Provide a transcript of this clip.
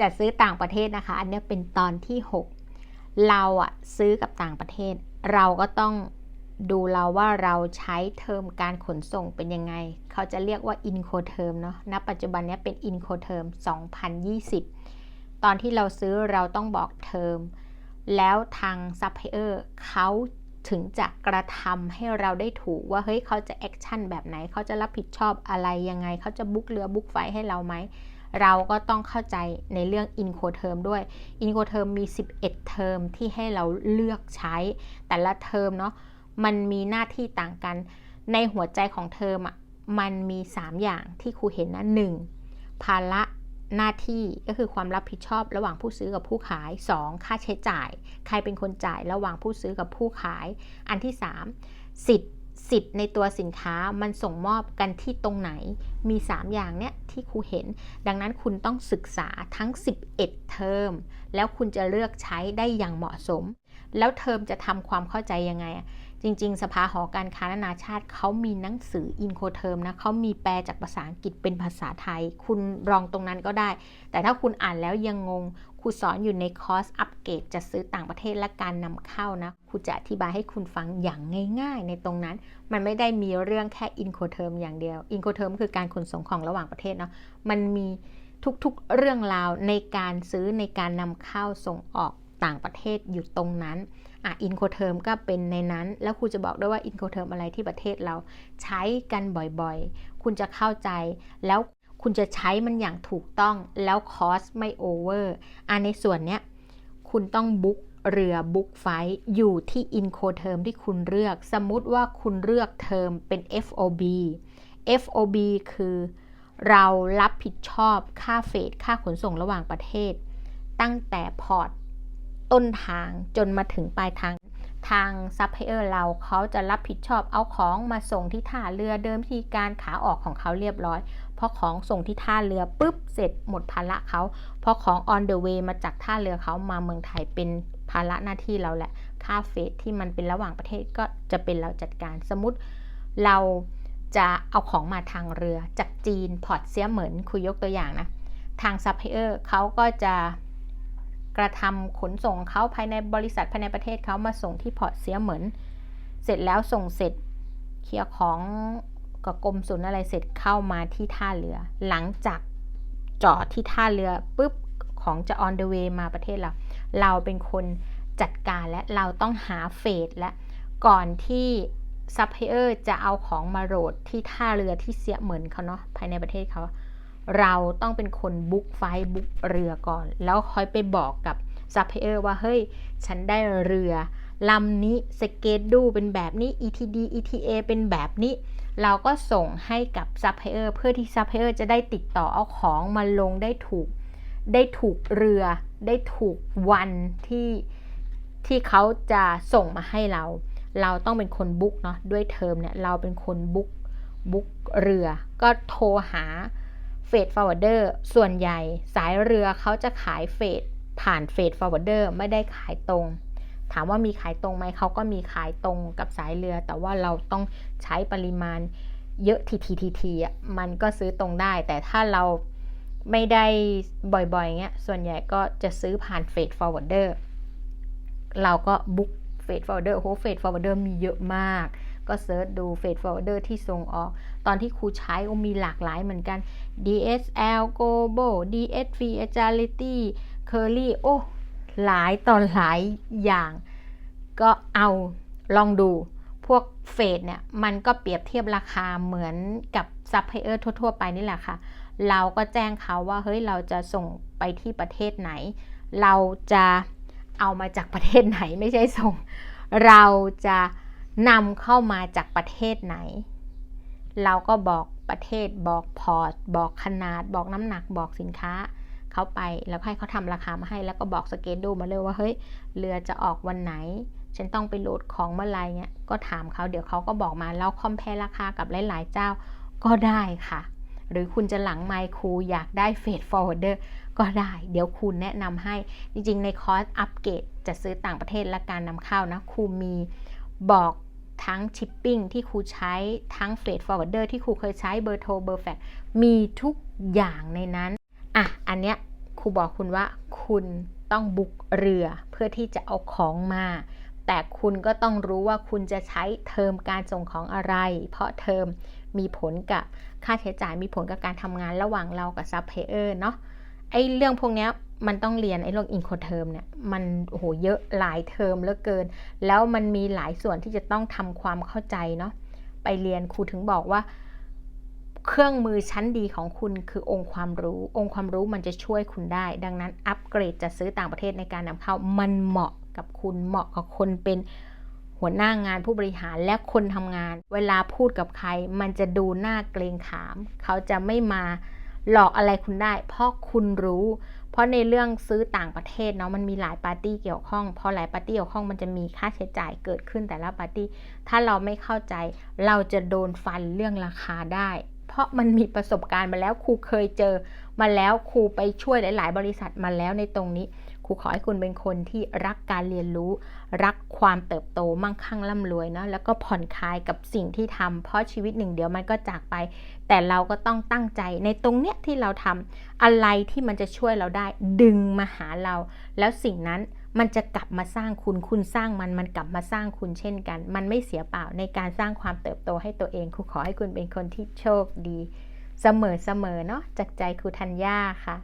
จะซื้อต่างประเทศนะคะ อันนี้เป็นตอนที่ 6 เราอะซื้อกับต่างประเทศ เราก็ต้องดูเราว่าเราใช้เทอมการขนส่งเป็นยังไง เขาจะเรียกว่า Incoterm เนาะณปัจจุบันนี้เป็น Incoterm 2020 ตอนที่เราซื้อเราต้องบอกเทอม แล้วทางซัพพลายเออร์เขาถึงจะกระทำให้เราได้ถูกว่าเฮ้ยเขาจะแอคชั่นแบบไหน เขาจะรับผิดชอบอะไรยังไง เขาจะบุ๊กเรือบุ๊กไฟล์ให้เราไหม เราก็ต้องเข้าใจในเรื่อง Incoterm ด้วย Incoterm มี 11 เทอมที่ให้เราเลือกใช้ แต่ละเทอมเนาะมันมีหน้าที่ต่างกัน ในหัวใจของเทอมอะมันมี 3 อย่างที่ครูเห็นนะ1ภาระหน้าที่ก็คือความรับผิดชอบระหว่างผู้ซื้อกับผู้ขาย 2. ค่าใช้จ่าย ใครเป็นคนจ่ายระหว่างผู้ซื้อกับผู้ขาย อันที่ 3 สิทธิ์ สิทธิ์ในตัวสินค้ามันส่งมอบกันที่ตรงไหน มี 3 อย่างเนี้ยที่ครูเห็น ดังนั้นคุณต้องศึกษาทั้ง 11 เทอม แล้วคุณจะเลือกใช้ได้อย่างเหมาะสม แล้วเทอมจะทำความเข้าใจยังไงอะ จริง ๆ สภาหอการค้านานาชาติเขามีหนังสืออินโคเทอมนะเขามีแปลจากภาษาอังกฤษเป็นภาษาไทย คุณลองตรงนั้นก็ได้ แต่ถ้าคุณอ่านแล้วยังงงครูสอนอยู่ในคอร์สอัปเกรดจะซื้อต่างประเทศและการนำเข้านะครูจะอธิบายให้คุณฟังอย่างง่าย ๆ ในตรงนั้น มันไม่ได้มีเรื่องแค่อินโคเทอมอย่างเดียวอินโคเทอมคือการขนส่งของระหว่างประเทศเนาะมันมีทุกๆเรื่องราวในการซื้อในการนำเข้าส่งออก ต่างประเทศอยู่ตรงนั้นอะอินโคเทอมก็เป็นในนั้น แล้วครูจะบอกด้วยว่าอินโคเทอมอะไรที่ประเทศเราใช้กันบ่อยๆ คุณจะเข้าใจแล้วคุณจะใช้มันอย่างถูกต้องแล้วคอสไม่โอเวอร์อะในส่วนเนี้ยคุณต้องบุ๊กเรือบุ๊กไฟล์อยู่ที่อินโคเทอมที่คุณเลือก สมมุติว่าคุณเลือกเทอมเป็น FOB FOB คือเรารับผิดชอบค่าเฟดค่าขนส่งระหว่างประเทศ ตั้งแต่พอร์ต ต้นทางจนมาถึงปลายทาง ทางซัพพลายเออร์เราเขาจะรับผิดชอบเอาของมาส่งที่ท่าเรือเดิมทีการขาออกของเขาเรียบร้อยพราะของส่งที่ท่าเรือปุ๊บเสร็จหมดภาระเขาพราะของ on the way มาจากท่าเรือเขามาเมืองไทยเป็นภาระหน้าที่เราแหละค่าเฟสที่มันเป็นระหว่างประเทศก็จะเป็นเราจัดการสมมติเราจะเอาของมาทางเรือจากจีนพอร์ตเสียเหมือนคุยยกตัวอย่างนะ ทางซัพพลายเออร์เขาก็จะ กระทำขนส่งเขาภายในบริษัทภายในประเทศเขามาส่งที่พอร์ตเสียเหมือน เสร็จแล้วส่งเสร็จเคลียร์ของกับกรมศุลอะไรเสร็จเข้ามาที่ท่าเรือ หลังจากจอดที่ท่าเรือปุ๊บของจะ on the way มาประเทศเรา เราเป็นคนจัดการและเราต้องหาเฟสและก่อนที่ซัพพลายเออร์จะเอาของมาโหลดที่ท่าเรือที่เสียเหมือนเขาเนาะภายในประเทศเขา เราต้องเป็นคนบุ๊กไฟล์บุ๊กเรือก่อน แล้วค่อยไปบอกกับซัพพลายเออร์ว่าเฮ้ย ฉันได้เรือลำนี้สเกจดูเป็นแบบนี้ ETD ETA เป็นแบบนี้ เราก็ส่งให้กับซัพพลายเออร์เพื่อที่ซัพพลายเออร์จะได้ติดต่อเอาของมาลงได้ถูก ได้ถูกเรือ ได้ถูกวันที่ที่เขาจะส่งมาให้เรา เราต้องเป็นคนบุ๊กเนาะด้วยเทอมเนี่ยเราเป็นคนบุ๊กบุ๊กเรือ ก็โทรหา เฟดฟอร์เวเดอร์ส่วนใหญ่สายเรือเขาจะขายเฟดผ่านเฟดฟอร์เวเดอร์ไม่ได้ขายตรง ถามว่ามีขายตรงไหมเขาก็มีขายตรงกับสายเรือ แต่ว่าเราต้องใช้ปริมาณเยอะทีทีทีทีอะมันก็ซื้อตรงได้ แต่ถ้าเราไม่ได้บ่อยๆเงี้ยส่วนใหญ่ก็จะซื้อผ่านเฟดฟอร์เวเดอร์เราก็บุ๊กเฟดฟอร์เวเดอร์โอ้โหเฟดฟอร์เวเดอร์มีเยอะมาก ก็เซิร์ชดูเฟดฟอร์เวเดอร์ที่ส่งออก ตอนที่ครูใช้ก็มีหลากหลายเหมือนกัน DSL Global DSV Agility Curly โอ้หลายตอนหลายอย่าง ก็เอาลองดูพวกเฟดเนี่ยมันก็เปรียบเทียบราคาเหมือนกับซัพพลายเออร์ทั่ว ๆ ไปนี่แหละค่ะ เราก็แจ้งเขาว่าเฮ้ยเราจะส่งไปที่ประเทศไหน เราจะเอามาจากประเทศไหนไม่ใช่ส่ง เราจะ นำเข้ามาจากประเทศไหน เราก็บอกประเทศบอกพอร์ต บอกขนาด บอกน้ำหนักบอกสินค้าเขาไปแล้วให้เขาทำราคามาให้แล้วก็บอกสเกจดูมาเลยว่าเฮ้ยเรือจะออกวันไหน ฉันต้องไปโหลดของเมื่อไรเงี้ยก็ถามเขาเดี๋ยวเขาก็บอกมาแล้วคอมเพลราคากับหลาย ๆ เจ้าก็ได้ค่ะ หรือคุณจะหลังไมค์ครูอยากได้เฟดฟอร์เดอร์ก็ได้ เดี๋ยวคุณแนะนำให้จริง ๆ ในคอร์สอัปเกรดจะซื้อต่างประเทศและการนำเข้านะครูมี บอกทั้งชิปปิ้งที่ครูใช้ทั้งเฟดฟอร์เดอร์ที่ครูเคยใช้เบอร์โทรเบอร์แฟกมีทุกอย่างในนั้นอะอันเนี้ยครูบอกคุณว่าคุณต้องบุกเรือเพื่อที่จะเอาของมา แต่คุณก็ต้องรู้ว่าคุณจะใช้เทอมการส่งของอะไร เพราะเทอมมีผลกับค่าใช้จ่ายมีผลกับการทำงานระหว่างเรากับซัพพลายเออร์เนาะไอ้เรื่องพวกเนี้ย มันต้องเรียนไอ้เรื่องอินโคเทอมเนี่ยมันโอ้โหเยอะหลายเทอมเหลือเกิน แล้วมันมีหลายส่วนที่จะต้องทำความเข้าใจเนาะไปเรียนครูถึงบอกว่า เครื่องมือชั้นดีของคุณคือองค์ความรู้ องค์ความรู้มันจะช่วยคุณได้ ดังนั้นอัปเกรดจะซื้อต่างประเทศในการนำเข้ามันเหมาะกับคุณเหมาะกับคนเป็นหัวหน้างานผู้บริหารและคนทำงาน เวลาพูดกับใคร มันจะดูหน้าเกรงขาม เขาจะไม่มา หลอกอะไรคุณได้ เพราะคุณรู้ เพราะในเรื่องซื้อต่างประเทศเนาะมันมีหลายปาร์ตี้เกี่ยวข้องพอหลายปาร์ตี้เกี่ยวข้องมันจะมีค่าใช้จ่ายเกิดขึ้นแต่ละปาร์ตี้ถ้าเราไม่เข้าใจ เราจะโดนฟันเรื่องราคาได้ เพราะมันมีประสบการณ์มาแล้วครูเคยเจอ มาแล้วครูไปช่วยหลาย ๆ บริษัทมาแล้วในตรงนี้ รูขอให้คุณเป็นคนที่รักการเรียนรู้ รักความเติบโตมั่งคั่งร่ำรวยเนาะแล้วก็ผ่อนคลายกับสิ่งที่ทำเพราะชีวิตหนึ่งเดียวมันก็จากไป แต่เราก็ต้องตั้งใจในตรงเนี้ยที่เราทำอะไรที่มันจะช่วยเราได้ ดึงมาหาเรา แล้วสิ่งนั้นมันจะกลับมาสร้างคุณ คุณสร้างมัน มันกลับมาสร้างคุณเช่นกัน มันไม่เสียเปล่าในการสร้างความเติบโตให้ตัวเอง ครูขอให้คุณเป็นคนที่โชคดี เสมอเสมอเนาะจากใจครูธัญญาค่ะ